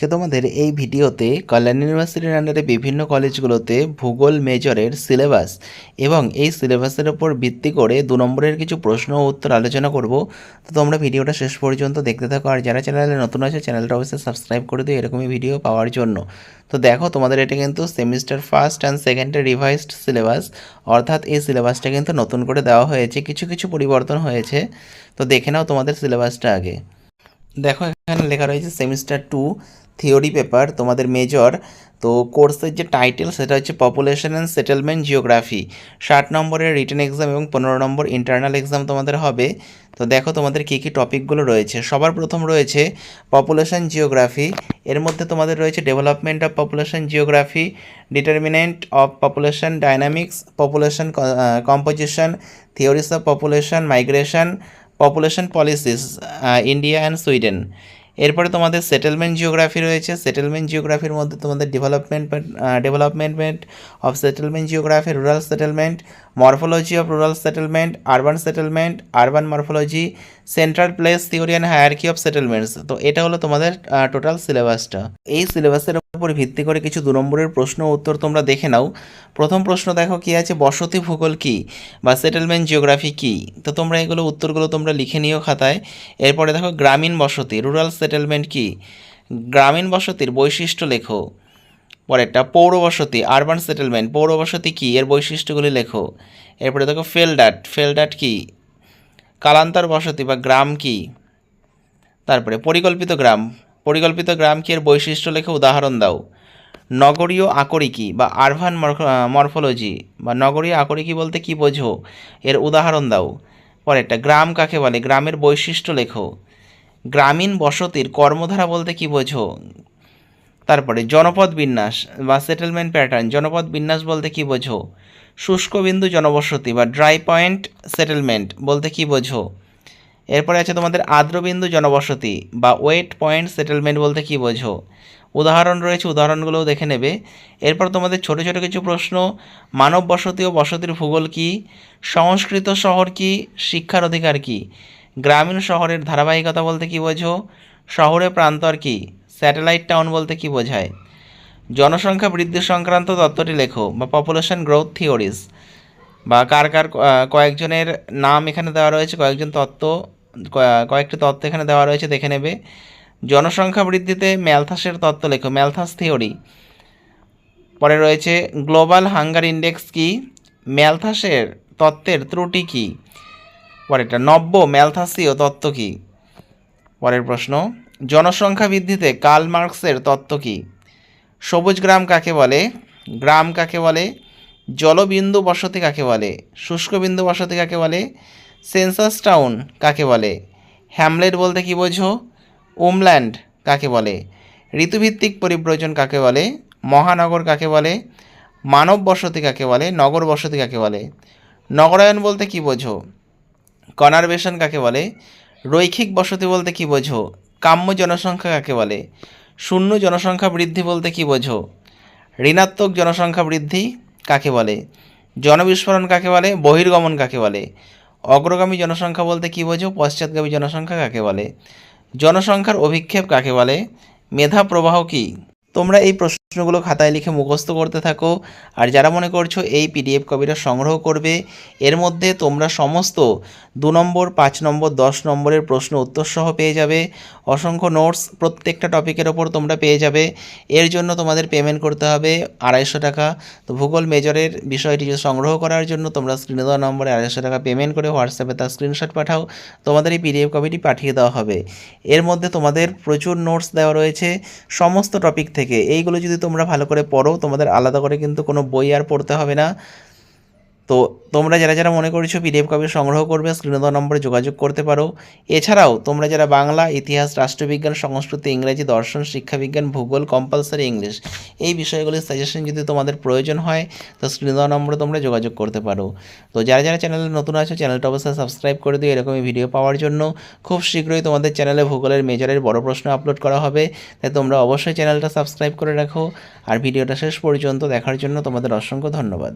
আজকে তোমাদের এই ভিডিওতে কল্যাণ ইউনিভার্সিটির আন্ডারে বিভিন্ন কলেজগুলোতে ভূগোল মেজরের সিলেবাস এবং এই সিলেবাসের ওপর ভিত্তি করে দু নম্বরের কিছু প্রশ্ন ও উত্তর আলোচনা করব। তো তোমরা ভিডিওটা শেষ পর্যন্ত দেখতে থাকো আর যারা চ্যানেলে নতুন আছে চ্যানেলটা অবশ্যই সাবস্ক্রাইব করে দিও এরকমই ভিডিও পাওয়ার জন্য। তো দেখো তোমাদের এটা কিন্তু সেমিস্টার ফার্স্ট অ্যান্ড সেকেন্ডের রিভাইসড সিলেবাস অর্থাৎ এই সিলেবাসটা কিন্তু নতুন করে দেওয়া হয়েছে, কিছু কিছু পরিবর্তন হয়েছে। তো দেখে নাও তোমাদের সিলেবাসটা আগে। দেখো, এখানে লেখা রয়েছে সেমিস্টার টু থিওরি পেপার তোমাদের মেজর তো কোর্সের যে টাইটেল সেটা হচ্ছে পপুলেশন অ্যান্ড সেটেলমেন্ট জিওগ্রাফি ষাট নম্বরের রিটেন এক্সাম এবং পনেরো নম্বর ইন্টারনাল এক্সাম তোমাদের হবে। তো দেখো, তোমাদের কী কী টপিকগুলো রয়েছে। সবার প্রথম রয়েছে পপুলেশন জিওগ্রাফি এর মধ্যে তোমাদের রয়েছে development of population geography determinant of population dynamics population composition theories of population migration population uh, India and Sweden এরপরে তোমাদের সেটেলমেন্ট জিওগ্রাফি রয়েছে। সেটেলমেন্ট জিওগ্রাফির মধ্যে তোমাদের development development of settlement geography rural settlement morphology of rural settlement urban settlement urban morphology central place theory and hierarchy of settlements তো এটা হলো তোমাদের টোটাল সিলেবাসটা এই সিলেবাসের উপর ভিত্তি করে কিছু দু নম্বরের প্রশ্ন উত্তর তোমরা দেখে নাও। প্রথম প্রশ্ন দেখো কি আছে, বসতি ভূগোল কি বা সেটেলমেন্ট জিওগ্রাফি কি? তো তোমরা এগুলো উত্তরগুলো তোমরা লিখে নিও খাতায়। এরপরে দেখো, গ্রামীণ বসতি রুরাল সেটেলমেন্ট কি? গ্রামীণ বসতির বৈশিষ্ট্য লেখো। পরেরটা, পৌর বসতি আরবান সেটেলমেন্ট পৌর বসতি কী? এর বৈশিষ্ট্যগুলি লেখো। এরপরে দেখো ফেলডাট ফেলডাট কি? কালান্তর বসতি বা গ্রাম কি? তারপরে, পরিকল্পিত গ্রাম। পরিকল্পিত গ্রাম কি? এর বৈশিষ্ট্য লেখে, উদাহরণ দাও। নগরীয় আকরিকি বা আরভান মরফোলজি বা নগরীয় আকরিকি বলতে কি বোঝো? এর উদাহরণ দাও। পরেরটা, গ্রাম কাকে বলে? গ্রামের বৈশিষ্ট্য লেখো। গ্রামীণ বসতির কর্মধারা বলতে কি বোঝো? তারপরে জনপদ বিন্যাস বা সেটেলমেন্ট প্যাটার্ন জনপদ বিন্যাস বলতে কি বোঝো? শুষ্কবিন্দু জনবসতি বা ড্রাই পয়েন্ট সেটেলমেন্ট বলতে কি বোঝো? এরপরে আছে তোমাদের আর্দ্রবিন্দু জনবসতি বা ওয়েট পয়েন্ট সেটেলমেন্ট বলতে কি বোঝো? উদাহরণ রয়েছে, উদাহরণগুলোও দেখে নেবে। এরপর তোমাদের ছোট ছোট কিছু প্রশ্ন। মানব বসতি ও বসতির ভূগোল কি? সংস্কৃত শহর কি? শিক্ষার অধিকার কি? গ্রামীণ শহরের ধারাবাহিকতা বলতে কি বোঝো? শহরে প্রান্তর কি? স্যাটেলাইট টাউন বলতে কি বোঝায়? জনসংখ্যা বৃদ্ধি সংক্রান্ত তত্ত্বটি লেখো, বা পপুলেশন গ্রোথ থিওরিজ বা কার কার কয়েকজনের নাম এখানে দেওয়া রয়েছে, কয়েকজন তত্ত্ব কয়েকটি তত্ত্ব এখানে দেওয়া রয়েছে, দেখে নেবে। জনসংখ্যা বৃদ্ধিতে ম্যালথাসের তত্ত্ব লেখো, ম্যালথাস থিওরি। পরে রয়েছে, গ্লোবাল হাঙ্গার ইন্ডেক্স কি? ম্যালথাসের তত্ত্বের ত্রুটি কী? পরেরটা নব্য ম্যালথাসীয় তত্ত্ব কী পরের প্রশ্ন জনসংখ্যা বৃদ্ধিতে কার্ল মার্কসের তত্ত্ব কী সবুজ গ্রাম কাকে বলে গ্রাম কাকে বলে জলবিন্দু বসতি কাকে বলে শুষ্ক বিন্দু বসতি কাকে বলে সেন্সাস টাউন কাকে বলে হ্যামলেট বলতে কী বোঝো ওমল্যান্ড কাকে বলে ঋতুভিত্তিক পরিব্রজন কাকে বলে মহানগর কাকে বলে মানব বসতি কাকে বলে নগর বসতি কাকে বলে নগরায়ন বলতে কী বোঝো কনারবেশন কাকে বলে? রৈখিক বসতি বলতে কী বোঝো? কাম্য জনসংখ্যা কাকে বলে? শূন্য জনসংখ্যা বৃদ্ধি বলতে কী বোঝো? ঋণাত্মক জনসংখ্যা বৃদ্ধি কাকে বলে? জনবিস্ফোরণ কাকে বলে? বহির্গমন কাকে বলে? অগ্রগামী জনসংখ্যা বলতে কী বোঝো? পশ্চাৎগামী জনসংখ্যা কাকে বলে? জনসংখ্যার অভিক্ষেপ কাকে বলে? মেধা প্রবাহ কী? তোমরা এই প্রশ্নগুলো খাতায় লিখে মুখস্থ করতে থাকো। আর যারা মনে করছ এই পিডিএফ কপিটা সংগ্রহ করবে, এর মধ্যে তোমরা সমস্ত দু নম্বর, পাঁচ নম্বর, দশ নম্বরের প্রশ্ন উত্তর সহ পেয়ে যাবে। অসংখ্য নোটস প্রত্যেকটা টপিকের ওপর তোমরা পেয়ে যাবে। এর জন্য তোমাদের পেমেন্ট করতে হবে আড়াইশো টাকা। তো ভূগোল মেজরের বিষয়টি সংগ্রহ করার জন্য তোমরা স্ক্রিনে দেওয়া নম্বরে আড়াইশো টাকা পেমেন্ট করে হোয়াটসঅ্যাপে তার স্ক্রিনশট পাঠাও, তোমাদের এই পিডিএফ কপিটি পাঠিয়ে দেওয়া হবে। এর মধ্যে তোমাদের প্রচুর নোটস দেওয়া রয়েছে। সমস্ত টপিক থেকে, এইগুলো যদি তোমরা ভালো করে পড়ো। তোমাদের আলাদা করে কিন্তু কোনো বই আর পড়তে হবে না। তো তোমরা যারা যারা মনে করছ পিডিএফ কপি সংগ্রহ করবে স্ক্রিনে দেওয়া নম্বরে যোগাযোগ করতে পারো। এছাড়াও তোমরা যারা বাংলা, ইতিহাস, রাষ্ট্রবিজ্ঞান, সংস্কৃতি, ইংরেজি, দর্শন, শিক্ষাবিজ্ঞান, ভূগোল কম্পালসারি ইংলিশ এই বিষয়গুলির সাজেশন যদি তোমাদের প্রয়োজন হয়, তো স্ক্রিনে দেওয়া নম্বরে তোমরা যোগাযোগ করতে পারো। তো যারা যারা চ্যানেলে নতুন আছো চ্যানেলটা অবশ্যই সাবস্ক্রাইব করে দিও, এরকমই ভিডিও পাওয়ার জন্য। খুব শীঘ্রই তোমাদের চ্যানেলে ভূগোলের মেজরের বড় প্রশ্ন আপলোড করা হবে, তাই তোমরা অবশ্যই চ্যানেলটা সাবস্ক্রাইব করে রাখো। আর ভিডিওটা শেষ পর্যন্ত দেখার জন্য তোমাদের অসংখ্য ধন্যবাদ।